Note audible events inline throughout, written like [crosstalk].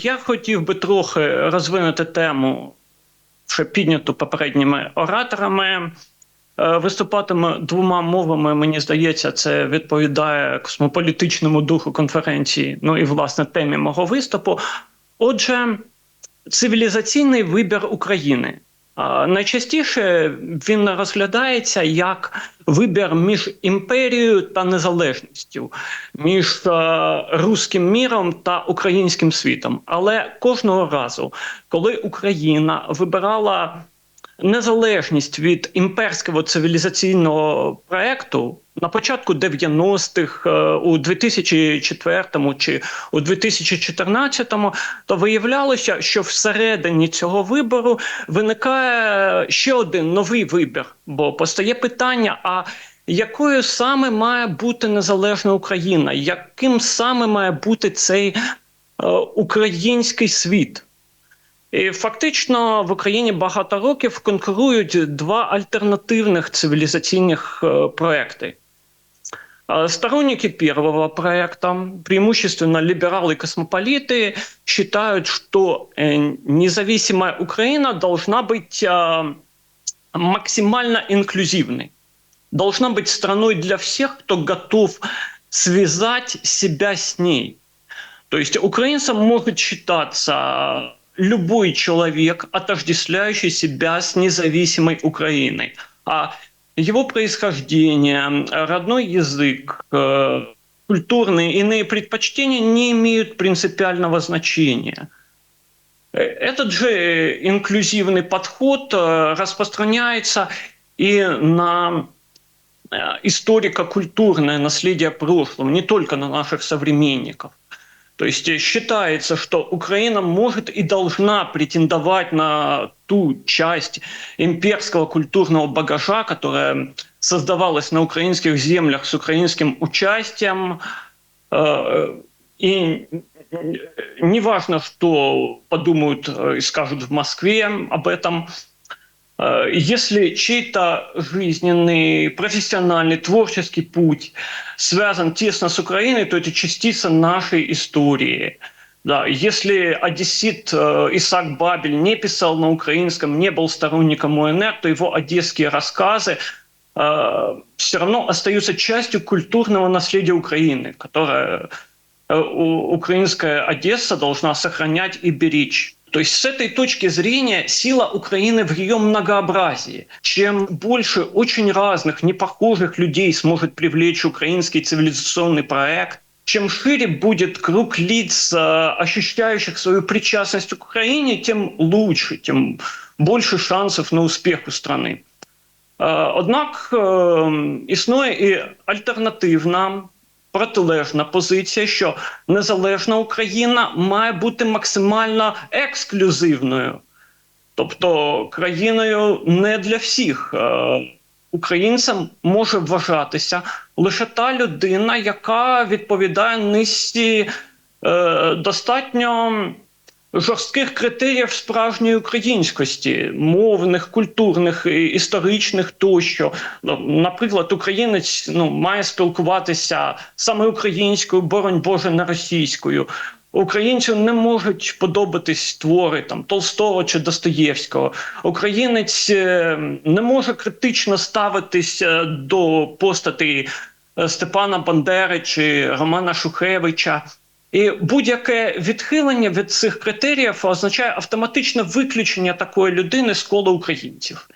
Я хотів би трохи розвинути тему, що підняту попередніми ораторами. Е, Виступатиме двома мовами, мені здається, це відповідає космополітичному духу конференції, ну і власне темі мого виступу. Отже, цивілізаційний вибір України. Найчастіше він розглядається як вибір між імперією та незалежністю, між руським міром та українським світом. Але кожного разу, коли Україна вибирала незалежність від імперського цивілізаційного проекту на початку 90-х, е, у 2004 чи у 2014, то виявлялося, що всередині цього вибору виникає ще один новий вибір, бо постає питання: а якою саме має бути незалежна Україна? Яким саме має бути цей е, український світ? І фактично в Україні багато років конкурують два альтернативных цивилизационных э, проекта. Э, Сторонники первого проекта, преимущественно либералы и космополиты, считают, что э, независимая Украина должна быть э, максимально инклюзивной, должна быть страной для всех, кто готов связать себя с ней. То есть украинцам может считаться любой человек, отождествляющий себя с независимой Украиной. А его происхождение, родной язык, э, культурные иные предпочтения не имеют принципиального значения. Э, этот же инклюзивный подход э, распространяется и на историко-культурное наследие прошлого, не только на наших современников. То есть считается, что Украина может и должна претендовать на ту часть имперского культурного багажа, которая создавалась на украинских землях с украинским участием. Э, и неважно, что подумают э, и скажут в Москве об этом – если чей-то жизненный, профессиональный, творческий путь связан тесно с Украиной, то это частица нашей истории. Да, если одессит э, Исаак Бабель не писал на украинском, не был сторонником УНР, то его одесские рассказы э, все равно остаются частью культурного наследия Украины, которое э, украинская Одесса должна сохранять и беречь. То есть с этой точки зрения сила Украины в ее многообразии. Чем больше очень разных, непохожих людей сможет привлечь украинский цивилизационный проект, чем шире будет круг лиц, э, ощущающих свою причастность к Украине, тем лучше, тем больше шансов на успех у страны. Э, однак э, існує і альтернативна протилежна позиція, що незалежна Україна має бути максимально ексклюзивною, тобто країною не для всіх. Е, українцем може вважатися лише та людина, яка відповідає низці е, достатньо жорстких критеріїв справжньої українськості, мовних, культурних, історичних тощо. Ну, наприклад, українець ну має спілкуватися саме українською, боронь Боже, не російською. Українцю не можуть подобатись твори там Толстого чи Достоєвського. Українець е, не може критично ставитись е, до постаті е, Степана Бандери чи Романа Шухевича. І будь-яке відхилення від цих критеріїв означає автоматичне виключення такої людини з кола українців.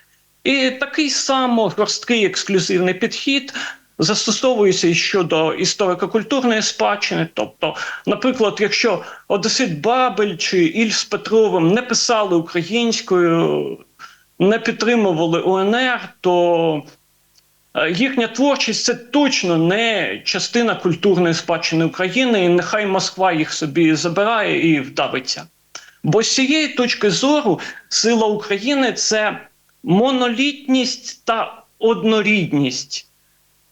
І такий само жорсткий ексклюзивний підхід застосовується і щодо історико-культурної спадщини. Тобто, наприклад, якщо Одесит Бабель чи Іль з Петровим не писали українською, не підтримували УНР, то їхня творчість це точно не частина культурної спадщини України, і нехай Москва їх собі забирає і вдавиться. Бо з цієї точки зору сила України це монолітність та однорідність.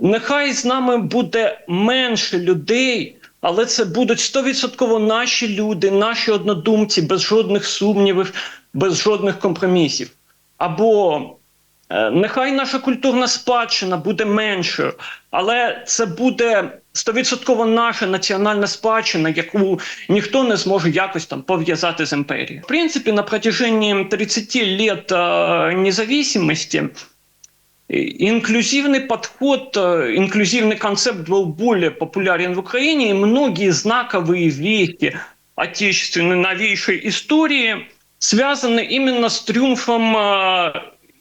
Нехай з нами буде менше людей, але це будуть стовідсотково наші люди, наші однодумці, без жодних сумнівів, без жодних компромісів. Або Е, нехай наша культурна спадщина буде меншою, але це буде стовідсотково наша національна спадщина, яку ніхто не зможе якось там пов'язати з імперією. В принципі, на протяжении 30 лет э, независимости инклюзивный подход, инклюзивный концепт был более популярен в Украине, и многие знаковые вехи отечественной новейшей истории связаны именно с триумфом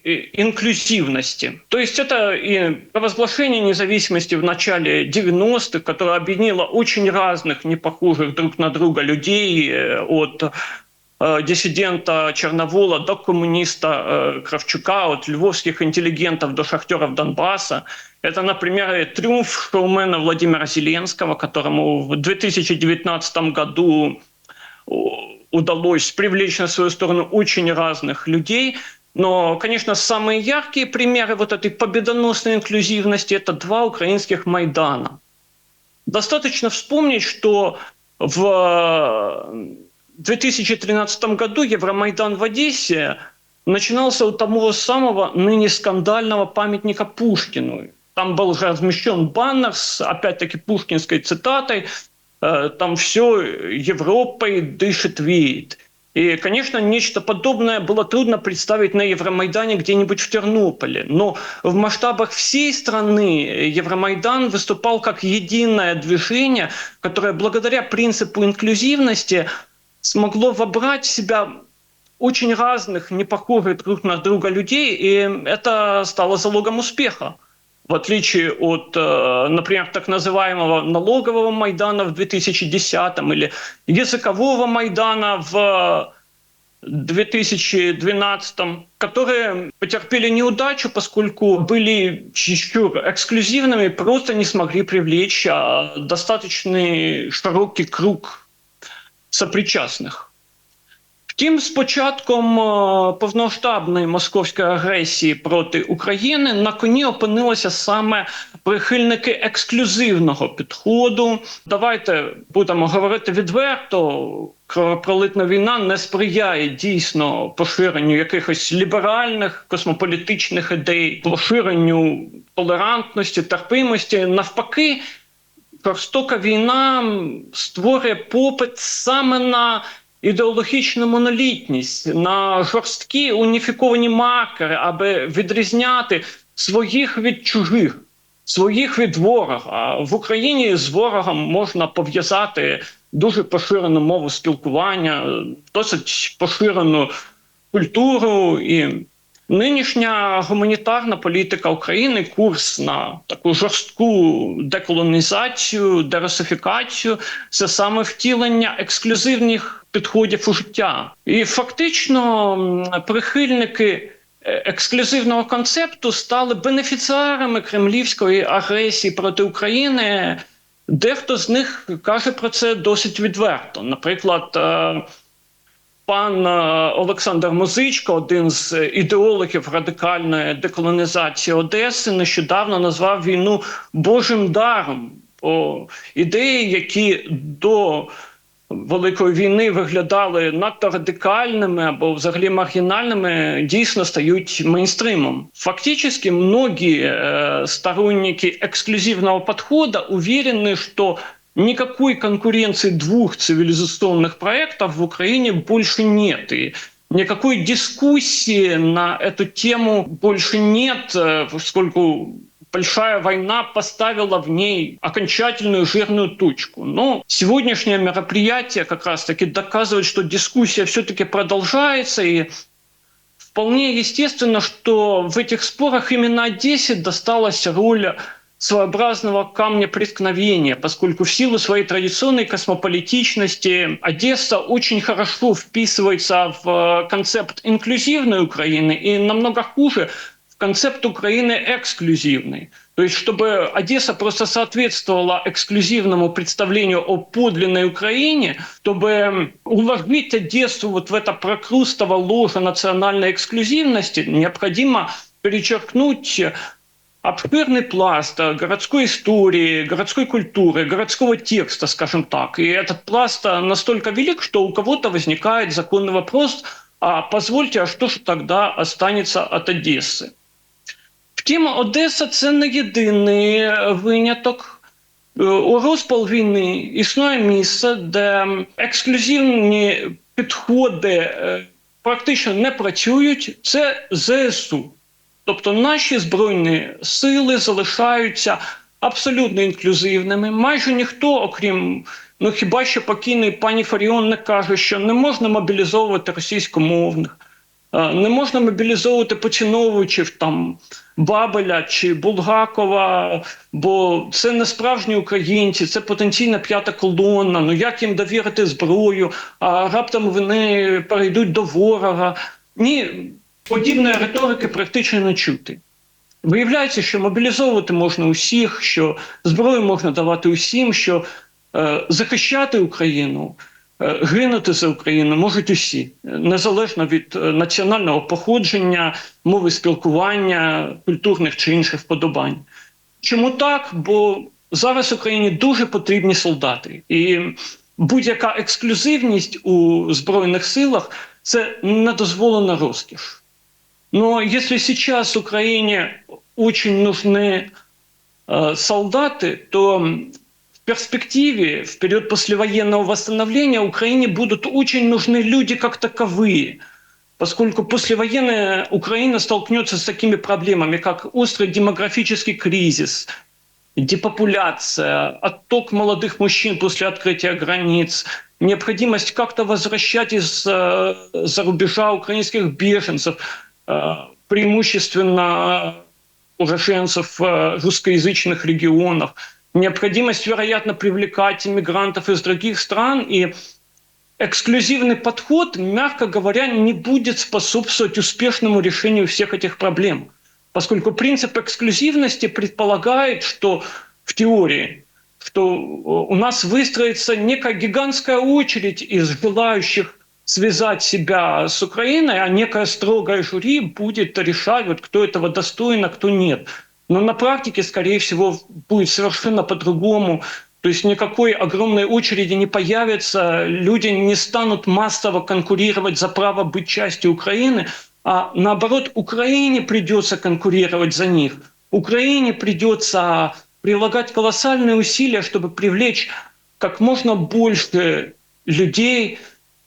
инклюзивности. То есть это и провозглашение независимости в начале 90-х, которое объединило очень разных, не похожих друг на друга людей э, от э, диссидента Черновола до коммуниста э, Кравчука, от львовских интеллигентов до шахтеров Донбасса. Это, например, триумф шоумена Владимира Зеленского, которому в 2019 году удалось привлечь на свою сторону очень разных людей – но, конечно, самые яркие примеры вот этой победоносной инклюзивности – это два украинских Майдана. Достаточно вспомнить, что в 2013 году Евромайдан в Одессе начинался у того самого ныне скандального памятника Пушкину. Там был размещен баннер с, опять-таки, пушкинской цитатой э, «Там все Европой дышит, веет». И, конечно, нечто подобное было трудно представить на Евромайдане где-нибудь в Тернополе. Но в масштабах всей страны Евромайдан выступал как единое движение, которое благодаря принципу инклюзивности смогло вобрать в себя очень разных, не похожих друг на друга людей, и это стало залогом успеха. В отличие от, э, например, так называемого налогового Майдана в 2010 или языкового Майдана в 2012, которые потерпели неудачу, поскольку были чересчур эксклюзивными, просто не смогли привлечь а, достаточный широкий круг сопричастных. Втім, з початком повноштабної московської агресії проти України на коні опинилися саме прихильники ексклюзивного підходу. Давайте будемо говорити відверто. Кровопролитна війна не сприяє дійсно поширенню якихось ліберальних космополітичних ідей, поширенню толерантності, терпимості. Навпаки, жорстока війна створює попит саме на ідеологічну монолітність, на жорсткі уніфіковані маркери, аби відрізняти своїх від чужих, своїх від ворога. В Україні з ворогом можна пов'язати дуже поширену мову спілкування, досить поширену культуру і Нинішня гуманітарна політика України, курс на таку жорстку деколонізацію, дерусифікацію це саме втілення ексклюзивних підходів у життя. І фактично прихильники е, ексклюзивного концепту стали бенефіціарами кремлівської агресії проти України. Дехто з них каже про це досить відверто. Наприклад, е, Пан е, Олександр Музичко, один з ідеологів радикальної деколонізації Одеси, нещодавно назвав війну Божим даром. Бо ідеї, які до Великої війни виглядали надто радикальними або взагалі маргінальними, дійсно стають мейнстримом. Фактически, многие э, сторонники эксклюзивного подхода уверены, что никакой конкуренции двух цивилизационных проектов в Украине больше нет. И никакой дискуссии на эту тему больше нет, э, поскольку большая война поставила в ней окончательную жирную точку. Но сегодняшнее мероприятие как раз-таки доказывает, что дискуссия все-таки продолжается, и вполне естественно, что в этих спорах именно Одессе досталась роль своеобразного камня преткновения, поскольку в силу своей традиционной космополитичности Одесса очень хорошо вписывается в э, концепт инклюзивной Украины и намного хуже в концепт Украины эксклюзивной. То есть, чтобы Одесса просто соответствовала эксклюзивному представлению о подлинной Украине, чтобы уложить Одессу вот в это прокрустово ложе национальной эксклюзивности, необходимо перечеркнуть обширный пласт э, городской истории, городской культуры, городского текста, скажем так. И этот пласт э, настолько велик, что у кого-то возникает законный вопрос, а позвольте, а что же тогда останется от Одессы? Втім, Одеса це не єдиний виняток. У розпал війни існує місце, де ексклюзивні підходи практично не працюють. Це ЗСУ. Тобто наші збройні сили залишаються абсолютно інклюзивними. Майже ніхто, окрім ну хіба що покійний пані Фаріон не каже, що не можна мобілізовувати російськомовних, не можна мобілізовувати поціновувачів там Бабеля чи Булгакова, бо це не справжні українці, це потенційна п'ята колона. Ну як їм довірити зброю? А раптом вони перейдуть до ворога. Ні, подібної риторики практично не чути. Виявляється, що мобілізовувати можна усіх, що зброю можна давати усім, що е, захищати Україну, е, гинути за Україну можуть усі, незалежно від е, національного походження, мови спілкування, культурних чи інших вподобань. Чому так? Бо зараз Україні дуже потрібні солдати, і будь-яка ексклюзивність у Збройних силах це недозволена розкіш. Но если сейчас Украине очень нужны э, солдаты, то в перспективе, в период послевоенного восстановления Украине будут очень нужны люди как таковые, поскольку послевоенная Украина столкнется с такими проблемами, как острый демографический кризис, депопуляция, отток молодых мужчин после открытия границ, необходимость как-то возвращать из-за э, рубежа украинских беженцев – преимущественно уроженцев э, русскоязычных регионов, необходимость, вероятно, привлекать иммигрантов из других стран и эксклюзивный подход, мягко говоря, не будет способствовать успешному решению всех этих проблем, поскольку принцип эксклюзивности предполагает, что в теории, что у нас выстроится некая гигантская очередь из желающих связать себя с Украиной, а некое строгое жюри будет решать, вот, кто этого достоин, а кто нет. Но на практике, скорее всего, будет совершенно по-другому. То есть никакой огромной очереди не появится, люди не станут массово конкурировать за право быть частью Украины, а наоборот, Украине придется конкурировать за них. Украине придется прилагать колоссальные усилия, чтобы привлечь как можно больше людей,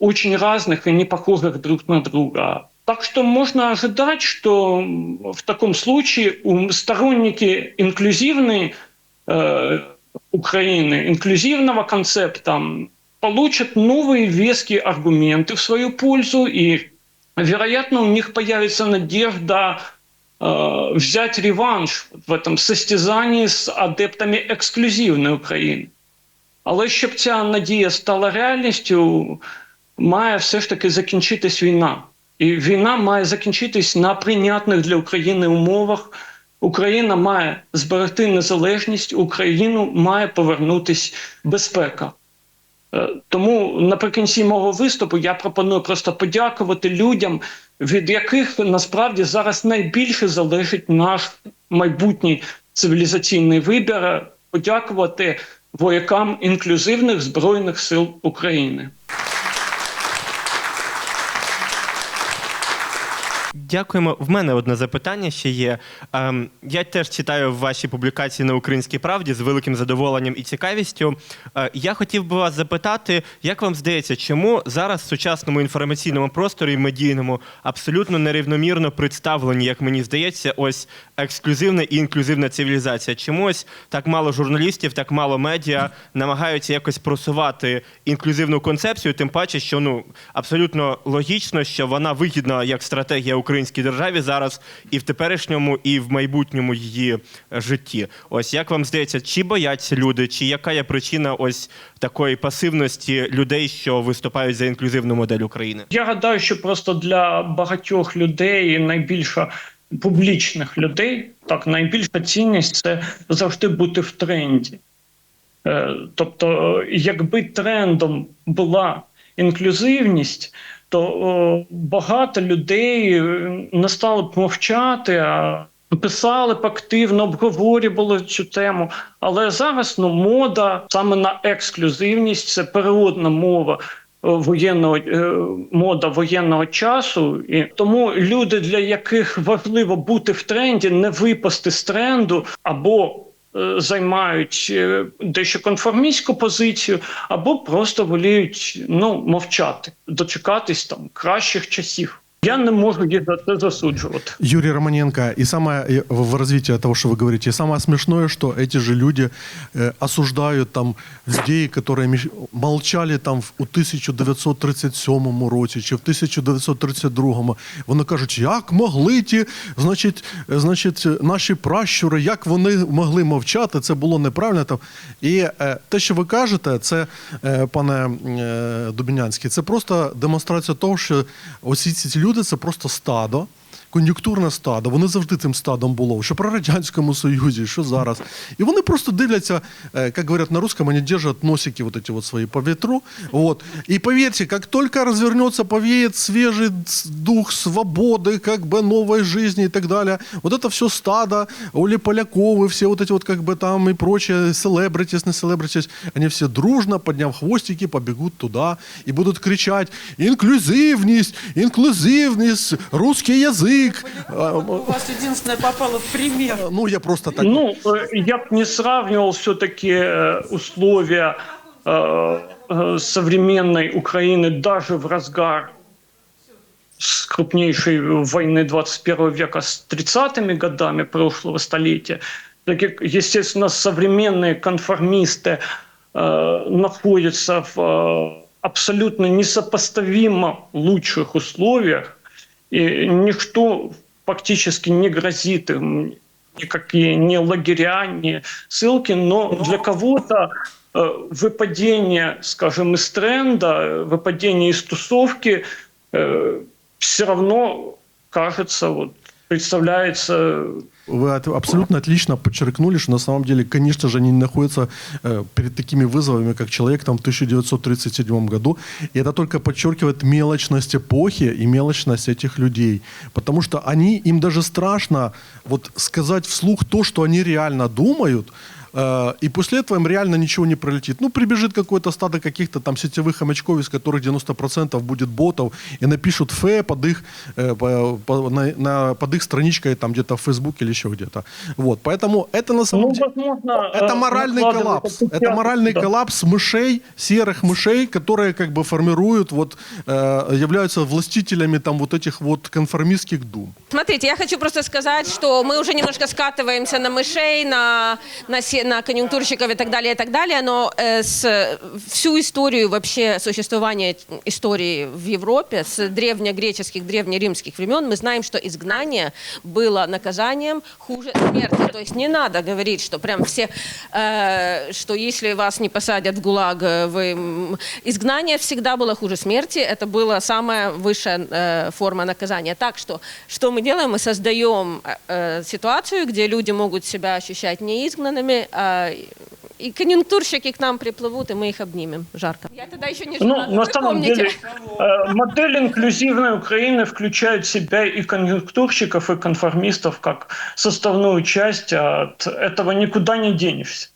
очень разных и не похожих друг на друга. Так что можно ожидать, что в таком случае сторонники инклюзивной э, Украины, инклюзивного концепта получат новые веские аргументы в свою пользу, и, вероятно, у них появится надежда э, взять реванш в этом состязании с адептами ексклюзивної України. Але щоб ця надія стала реальністю, Має все ж таки закінчитись війна. І війна має закінчитись на прийнятних для України умовах. Україна має зберегти незалежність, Україну має повернутись безпека. Е, тому наприкінці мого виступу я пропоную просто подякувати людям, від яких насправді зараз найбільше залежить наш майбутній цивілізаційний вибір. Подякувати воякам інклюзивних збройних сил України. Дякуємо. В мене одне запитання ще є. Ем, я теж читаю ваші публікації на Українській правді з великим задоволенням і цікавістю. Е, я хотів би вас запитати, як вам здається, чому зараз в сучасному інформаційному просторі медійному абсолютно нерівномірно представлені, як мені здається, ось ексклюзивна і інклюзивна цивілізація? Чомусь так мало журналістів, так мало медіа намагаються якось просувати інклюзивну концепцію, тим паче, що ну абсолютно логічно, що вона вигідна як стратегія українській державі зараз і в теперішньому, і в майбутньому її житті. Ось як вам здається, чи бояться люди, чи яка є причина ось такої пасивності людей, що виступають за інклюзивну модель України? Я гадаю, що просто для багатьох людей найбільша. Публічних людей так найбільша цінність це завжди бути в тренді. Е, тобто, якби трендом була інклюзивність, то о, багато людей е, не стали б мовчати, а писали б активно, обговорювали цю тему. Але зараз ну мода саме на ексклюзивність це переводна мова. воєнного е, мода воєнного часу, і тому люди, для яких важливо бути в тренді, не випасти з тренду або е, займають е, дещо конформістську позицію, або просто воліють ну мовчати, дочекатись там кращих часів. Я не можу їх за це засуджувати. Юрий Романенко, и самое э, в развитии того, что вы говорите, и самое смешное, что эти же люди э, осуждают там людей, которые між- молчали там в- у 1937 році чи в 1932. Вони кажуть, як могли ті, значить, е, значить, наші пращури, як вони могли мовчати, це було неправильно. Там. І е, те, що ви кажете, це, е, пане е, Дубінянський, це просто демонстрація того, що усі ці люди Це просто стадо Кон'юнктурне стадо, вони завжди тим стадом було, що при Радянському Союзі, що зараз. І вони просто дивляться, е, як говорять на русском, вони держать носики вот эти вот свої по ветру. Вот. И поверьте, как только развернется, повеет свежий ц- дух свободы, как бы новой жизни и так далее, вот это все стадо, Оли Поляковы, все вот эти вот как бы там и прочие селебритис, не селебритис, они все дружно, подняв хвостики, побегут туда и будут кричать «Инклюзивность! Инклюзивность! Русский язык!» А, У вас единственное попало в пример. Ну, я просто так... Ну, э, я бы не сравнивал все-таки условия э, э, современной Украины даже в разгар с крупнейшей войны 21 века с 30-ми годами прошлого столетия. Так как, естественно, современные конформисты э, находятся в э, абсолютно несопоставимо лучших условиях, и ничто фактически не грозит им, никакие ни лагеря, ни ссылки, но для кого-то э, выпадение, скажем, из тренда, э, выпадение из тусовки все равно кажется, вот, представляется Вы от- абсолютно отлично подчеркнули, что на самом деле, конечно же, они находятся э, перед такими вызовами, как человек там в 1937 году. И это только подчеркивает мелочность эпохи и мелочность этих людей. Потому что они, им даже страшно вот сказать вслух то, что они реально думают, э, и после этого им реально ничего не пролетит. Ну, прибежит какое-то стадо каких-то там сетевых хомячков, из которых 90% будет ботов, и напишут фе под их, э, на, на- под их страничкой там где-то в Фейсбуке или еще где-то. Вот, поэтому это на самом Ну, деле... возможно, Это э, моральный коллапс. отпечаток, Это моральный да. коллапс мышей, серых мышей, которые как бы формируют, вот, э, являются властителями там вот этих вот конформистских дум. Смотрите, я хочу просто сказать, что мы уже немножко скатываемся на мышей, на, на, на конъюнктурщиков и так далее, и так далее, но э, с, всю историю вообще существования истории в Европе с древнегреческих, древнеримских времен мы знаем, что изгнание было наказанием хуже смерти. То есть не надо говорить, что прям все, э, что если вас не посадят в ГУЛАГ, э, вы... Изгнание всегда было хуже смерти, это была самая высшая э, форма наказания. Так что, что мы делаем? Мы создаем э, ситуацию, где люди могут себя ощущать не изгнанными, а и конъюнктурщики к нам приплывут, и мы их обнимем жарко. Я тогда еще не жила, Ну, на самом помните. деле, э, модель инклюзивной Украины включает в себя и конъюнктурщиков, и конформистов как составную часть. а От этого никуда не денешься.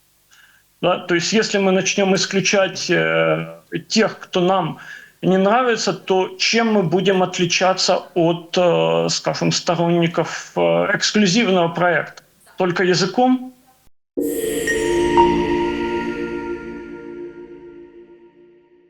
Да? То есть, если мы начнем исключать э, тех, кто нам не нравится, то чем мы будем отличаться от, э, скажем, сторонников э, эксклюзивного проекта? Только языком? you [laughs]